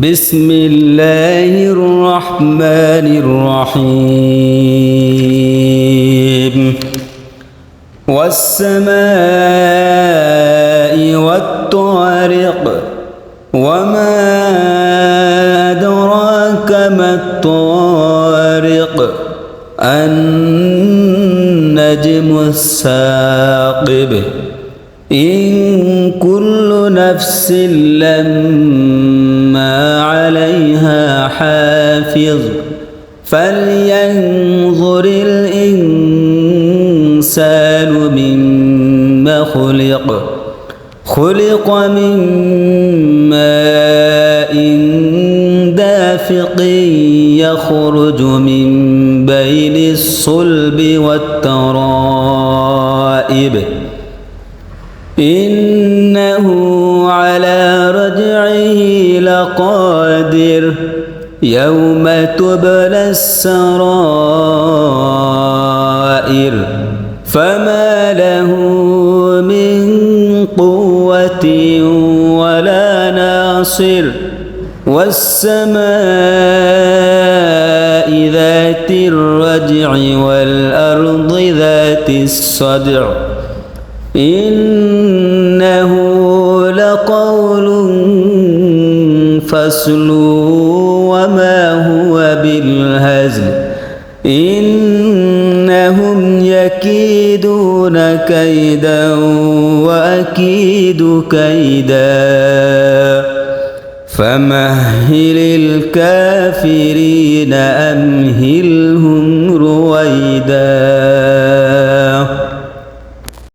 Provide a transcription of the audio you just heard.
بسم الله الرحمن الرحيم. والسماء والطارق وما أدراك ما الطارق. النجم الساقب إن كل نفس لما حافظ فلينظر الإنسان مما خلق خلق من ماء دافق يخرج من بين الصلب والترائب. إنه على رجعه لقادر. يوم تبلى السرائر فما له من قوة ولا ناصر والسماء ذات الرجع والأرض ذات الصدع إنه لقول فصل وما هو بالهزل. إنهم يكيدون كيدا وأكيد كيدا. فمهل الكافرين أمهلهم رويداً.